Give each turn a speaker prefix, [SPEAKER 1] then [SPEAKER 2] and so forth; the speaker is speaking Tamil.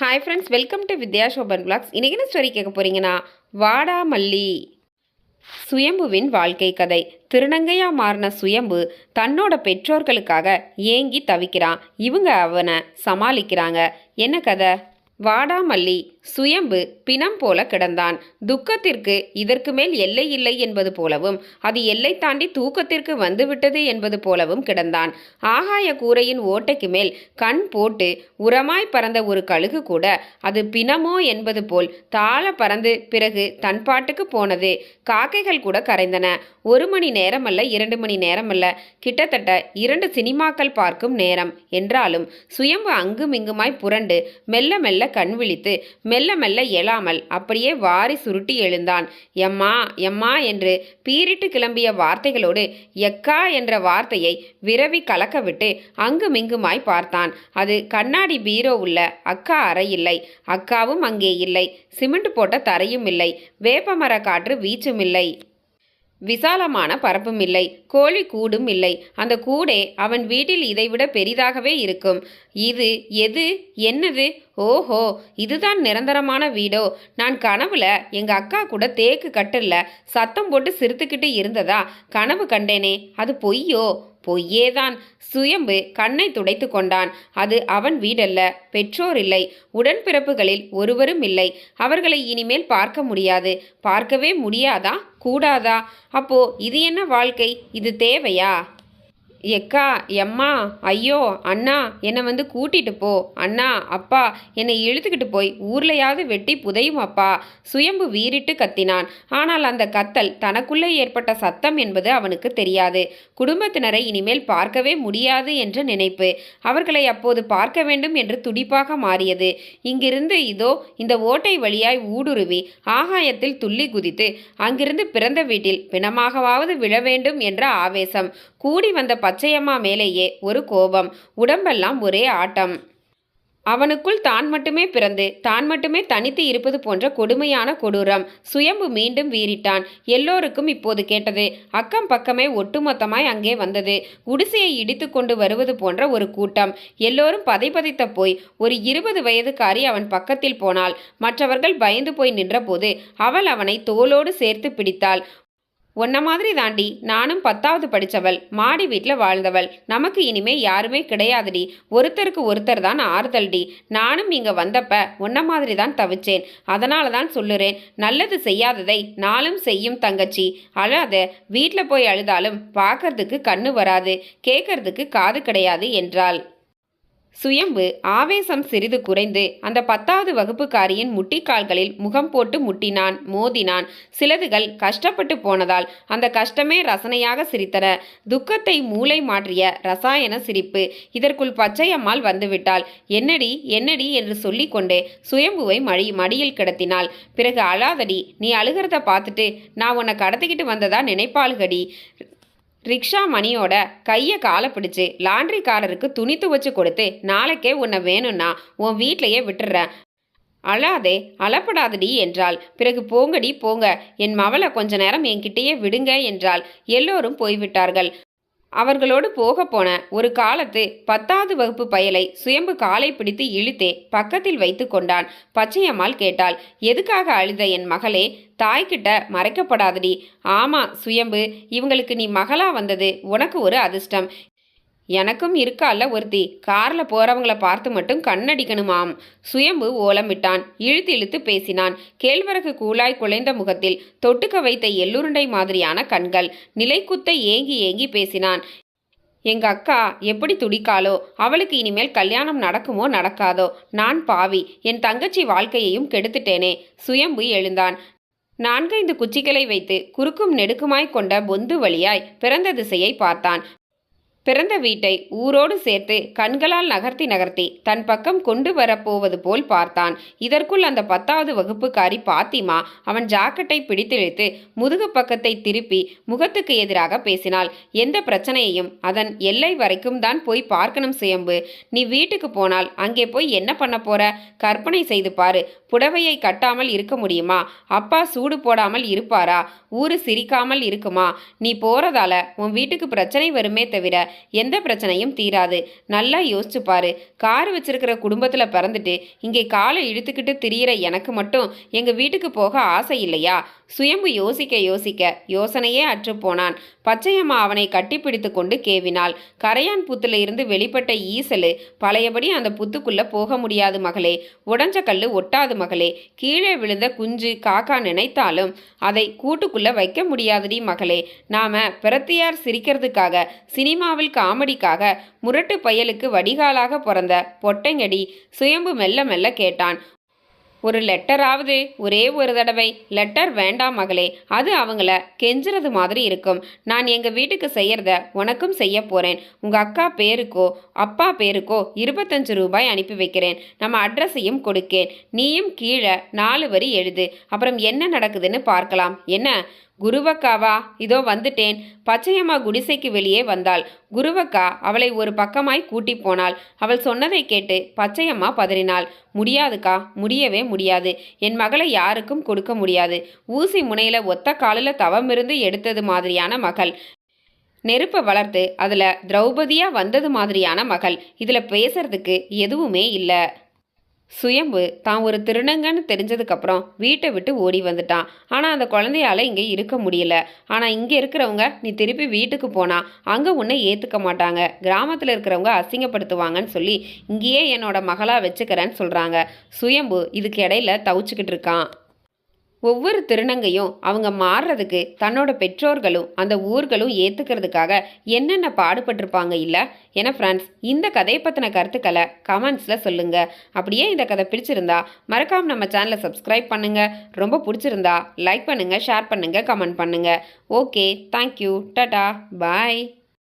[SPEAKER 1] Hi friends welcome to Vidya Soban blogs இன்றைக்கி என்ன ஸ்டோரி கேட்க போகிறீங்கன்னா வாடாமல்லி சுயம்புவின் வாழ்க்கை கதை. திருநங்கையா மாறின சுயம்பு தன்னோட பெற்றோர்களுக்காக ஏங்கி தவிக்கிறான். இவங்க அவனை சமாளிக்கிறாங்க. என்ன கதை? வாடாமல்லி சுயம்பு பிணம் போல கிடந்தான். துக்கத்திற்கு இதற்கு மேல் எல்லை இல்லை என்பது போலவும் அது எல்லை தாண்டி தூக்கத்திற்கு வந்துவிட்டது என்பது போலவும் கிடந்தான். ஆகாய கூரையின் ஓட்டைக்கு மேல் கண் போட்டு உரமாய் பறந்த ஒரு கழுகு கூட அது பிணமோ என்பது போல் தாழ பறந்து பிறகு தன் பாட்டுக்கு போனது. காக்கைகள் கூட கரைந்தன. ஒரு மணி நேரமல்ல இரண்டு மணி நேரமல்ல கிட்டத்தட்ட இரண்டு சினிமாக்கள் பார்க்கும் நேரம் என்றாலும் சுயம்பு அங்குமிங்குமாய் புரண்டு மெல்ல மெல்ல கண் விழித்து மெல்ல மெல்ல மெல்ல எழாமல் அப்படியே வாரி சுருட்டி எழுந்தான். எம்மா எம்மா என்று பீரிட்டு கிளம்பிய வார்த்தைகளோடு எக்கா என்ற வார்த்தையை விரவி கலக்கவிட்டு அங்குமிங்குமாய் பார்த்தான். அது கண்ணாடி பீரோ உள்ள அக்கா அறை இல்லை அக்காவும் அங்கே இல்லை சிமெண்ட் போட்ட தரையும் இல்லை வேப்பமர காற்று வீச்சும் இல்லை. விசாலமான பரப்பும் இல்லை கோழி கூடும் இல்லை. அந்த கூடே அவன் வீட்டில் இதைவிட பெரிதாகவே இருக்கும். இது எது? என்னது? ஓஹோ இதுதான் நிரந்தரமான வீடோ? நான் கனவுல எங்க அக்கா கூட தேக்கு கட்டில்ல சத்தம் போட்டு சிரித்துக்கிட்டு இருந்ததா? கனவு கண்டேனே அது பொய்யோ? பொய்யேதான். சுயம்பு கண்ணை துடைத்து கொண்டான். அது அவன் வீடல்ல பெற்றோர் இல்லை உடன்பிறப்புகளில் ஒருவரும் இல்லை. அவர்களை இனிமேல் பார்க்க முடியாது. பார்க்கவே முடியாதா? கூடாதா? அப்போ இது என்ன வாழ்க்கை? இது தேவையா? எக்கா எம்மா ஐயோ அண்ணா என்னை வந்து கூட்டிட்டு போ. அண்ணா அப்பா என்னை இழுத்துக்கிட்டு போய் ஊர்லையாவது வெட்டி புதையும் அப்பா சுயம்பு வீறிட்டு கத்தினான். ஆனால் அந்த கத்தல் தனக்குள்ளே ஏற்பட்ட சத்தம் என்பது அவனுக்கு தெரியாது. குடும்பத்தினரை இனிமேல் பார்க்கவே முடியாது என்ற நினைப்பு. அவர்களை அப்போது பார்க்க வேண்டும் என்று துடிப்பாக மாறியது. இங்கிருந்து இதோ இந்த ஓட்டை வழியாய் ஊடுருவி ஆகாயத்தில் துள்ளி குதித்து அங்கிருந்து பிறந்த வீட்டில் பிணமாகவாவது விழ வேண்டும் என்ற ஆவேசம். கூடி வந்த பச்சையம்மா மேலேயே ஒரு கோபம். உடம்பெல்லாம் ஒரே ஆட்டம். அவனுக்குள் தான் மட்டுமே பிறந்து தான் மட்டுமே தனித்து இருப்பது போன்ற கொடுமையான கொடூரம். சுயம்பு மீண்டும் வீறிட்டான். எல்லோருக்கும் இப்போது கேட்டது அக்கம் பக்கமே ஒட்டுமொத்தமாய் அங்கே வந்தது. குடிசையை இடித்து கொண்டு வருவது போன்ற ஒரு கூட்டம். எல்லோரும் பதைபதைத்த போய் ஒரு இருபது வயதுக்காரி அவன் பக்கத்தில் போனாள். மற்றவர்கள் பயந்து போய் நின்றபோது அவள் அவனை தோளோடு சேர்த்து பிடித்தாள். உன்ன மாதிரி தாண்டி நானும் பத்தாவது படித்தவள் மாடி வீட்டில் வாழ்ந்தவள். நமக்கு இனிமே யாருமே கிடையாதுடி. ஒருத்தருக்கு ஒருத்தர் தான் ஆறுதல்டி. நானும் இங்கே வந்தப்ப உன்ன மாதிரி தான் தவிச்சேன். அதனால தான் சொல்லுறேன். நல்லது செய்யாததை நாளும் செய்யும் தங்கச்சி. அழாத வீட்டில் போய் அழுதாலும் பார்க்கறதுக்கு கண்ணு வராது. கேட்கறதுக்கு காது கிடையாது என்றாள். சுயம்பு ஆவேசம் சிறிது குறைந்து அந்த பத்தாவது வகுப்புக்காரியின் முட்டிக்கால்களில் முகம் போட்டு முட்டினான் மோதினான். சிலதுகள் கஷ்டப்பட்டு போனதால் அந்த கஷ்டமே ரசனையாக சிரித்தன. துக்கத்தை மூளை மாற்றிய ரசாயன சிரிப்பு இதற்குள் பச்சையம்மாள் வந்துவிட்டாள். என்னடி என்னடி என்று சொல்லிக்கொண்டே சுயம்புவை மடி மடியில் கிடத்தினாள். பிறகு அழாதடி நீ அழுகிறத பார்த்துட்டு நான் உன்னை கடத்திக்கிட்டு வந்ததா நினைப்பாளுகடி. ரிக்ஷா மணியோட கையை காலை பிடிச்சு லாண்ட்ரிக்காரருக்கு துணி துவச்சு கொடுத்து நாளைக்கே உன்னை வேணும்னா உன் வீட்டிலையே விட்டுறேன். அழாதே அழப்படாதடி என்றாள். பிறகு போங்கடி போங்க. என் மவளை கொஞ்ச நேரம் என்கிட்டயே விடுங்க என்றால் எல்லோரும் போய்விட்டார்கள். அவர்களோடு போக போன ஒரு காலத்து பத்தாவது வகுப்பு பயலை சுயம்பு காலை பிடித்து இழுத்தே பக்கத்தில் வைத்து கொண்டான். பச்சையம்மாள் கேட்டாள் எதுக்காக அழுத என் மகளே? தாய்கிட்ட மறைக்கப்படாதடி. ஆமா சுயம்பு இவங்களுக்கு நீ மகளா வந்தது உனக்கு ஒரு அதிர்ஷ்டம். எனக்கும் இருக்கால ஒருத்தி. கார்ல போறவங்கள பார்த்து மட்டும் கண்ணடிக்கணுமாம். சுயம்பு ஓலமிட்டான் இழுத்து இழுத்து பேசினான். கேழ்வரகு கூழாய் குலைந்த முகத்தில் தொட்டுக்க வைத்த எள்ளுருண்டை மாதிரியான கண்கள். நிலைக்குத்த ஏங்கி ஏங்கி பேசினான். எங்க அக்கா எப்படி துடிக்காளோ அவளுக்கு இனிமேல் கல்யாணம் நடக்குமோ நடக்காதோ நான் பாவி என் தங்கச்சி வாழ்க்கையையும் கெடுத்துட்டேனே. சுயம்பு எழுந்தான். நான்கைந்து குச்சிகளை வைத்து குறுக்கும் நெடுக்குமாய் கொண்ட பொந்து வழியாய் பிறந்த திசையை பார்த்தான். பிறந்த வீட்டை ஊரோடு சேர்த்து கண்களால் நகர்த்தி நகர்த்தி தன் பக்கம் கொண்டு வரப்போவது போல் பார்த்தான். இதற்குள் அந்த பத்தாவது வகுப்புக்காரி பாத்திமா அவன் ஜாக்கெட்டை பிடித்திழுத்து முதுகு பக்கத்தை திருப்பி முகத்துக்கு எதிராக பேசினாள். எந்த பிரச்சனையையும் அதன் எல்லை வரைக்கும் தான் போய் பார்க்கணும் சுயம்பு. நீ வீட்டுக்கு போனால் அங்கே போய் என்ன பண்ண போற? கற்பனை செய்து பாரு. புடவையை கட்டாமல் இருக்க முடியுமா? அப்பா சூடு போடாமல் இருப்பாரா? ஊரு சிரிக்காமல் இருக்குமா? நீ போறதால உன் வீட்டுக்கு பிரச்சனை வருமே தவிர எந்த பிரச்சனையும் தீராது. நல்லா யோசிச்சு பாரு. கார் வச்சிருக்கிற குடும்பத்தில் பிறந்துட்டு இங்கே காலை இழுத்துக்கிட்டு திரியிற எனக்கு மட்டும் எங்கள் வீட்டுக்கு போக ஆசை இல்லையா? சுயம்பு யோசிக்க யோசிக்க யோசனையே அற்றுப்போனான் பச்சையம்மா அவனை கட்டிப்பிடித்து கொண்டு கேவினாள். கரையான் புத்துல இருந்து வெளிப்பட்ட ஈசலு பழையபடி அந்த புத்துக்குள்ள போக முடியாது மகளே. உடஞ்ச கல்லு ஒட்டாது மகளே. கீழே விழுந்த குஞ்சு காக்கா நினைத்தாலும் அதை கூட்டுக்குள்ள வைக்க முடியாதுடி மகளே. நாம பிரத்தியார் சிரிக்கிறதுக்காக சினிமாவில் காமெடிக்காக முரட்டு பயலுக்கு வடிகாலாக பிறந்த பொட்டைங்கடி சுயம்பு மெல்ல மெல்ல கேட்டான். ஒரு லெட்டராவது ஒரே ஒரு தடவை லெட்டர் வேண்டாம் மகளே அது அவங்கள கெஞ்சுறது மாதிரி இருக்கும். நான் எங்கள் வீட்டுக்கு செய்யறத உனக்கும் செய்ய போகிறேன் உங்கள் அக்கா பேருக்கோ அப்பா பேருக்கோ இருபத்தஞ்சு ரூபாய் அனுப்பி வைக்கிறேன். நம்ம அட்ரஸையும் கொடுக்கேன். நீயும் கீழே நாலு வரி எழுது. அப்புறம் என்ன நடக்குதுன்னு பார்க்கலாம். என்ன? குருவக்காவா இதோ வந்துட்டேன். பச்சையம்மா குடிசைக்கு வெளியே வந்தாள். குருவக்கா அவளை ஒரு பக்கமாய் கூட்டி போனாள். அவள் சொன்னதை கேட்டு பச்சையம்மா பதறினாள். முடியாதுக்கா முடியவே முடியாது. என் மகளை யாருக்கும் கொடுக்க முடியாது. ஊசி முனையில ஒத்த காலில் தவமிருந்து எடுத்தது மாதிரியான மகள். நெருப்பை வளர்த்து அதில் திரௌபதியாக வந்தது மாதிரியான மகள். இதில் பேசுறதுக்கு எதுவுமே இல்லை. சுயம்பு தான் ஒரு திருநங்கன்னு தெரிஞ்சதுக்கப்புறம் வீட்டை விட்டு ஓடி வந்துட்டான். ஆனால் அந்த குழந்தையால இங்கே இருக்க முடியல. ஆனால் இங்கே இருக்கிறவங்க நீ திருப்பி வீட்டுக்கு போனால் அங்கே உன்னை ஏற்றுக்க மாட்டாங்க. கிராமத்தில் இருக்கிறவங்க அசிங்கப்படுத்துவாங்கன்னு சொல்லி இங்கேயே என்னோட மகளாக வச்சுக்கிறேன்னு சொல்கிறாங்க சுயம்பு இதுக்கு இடையில தவிச்சுக்கிட்டு இருக்கான். ஒவ்வொரு திருநங்கையும் அவங்க மாறுறதுக்கு தன்னோட பெற்றோர்களும் அந்த ஊர்களும் ஏற்றுக்கிறதுக்காக என்னென்ன பாடுபட்டிருப்பாங்க இல்லை? ஏன்னா ஃப்ரெண்ட்ஸ் இந்த கதையை பற்றின கருத்துக்களை கமெண்ட்ஸில் சொல்லுங்கள் அப்படியே இந்த கதை பிடிச்சிருந்தா மறக்காம நம்ம சேனலை சப்ஸ்கிரைப் பண்ணுங்கள் ரொம்ப பிடிச்சிருந்தா லைக் பண்ணுங்கள் ஷேர் பண்ணுங்கள் கமெண்ட் பண்ணுங்கள் ஓகே தேங்க்யூ டாடா பாய்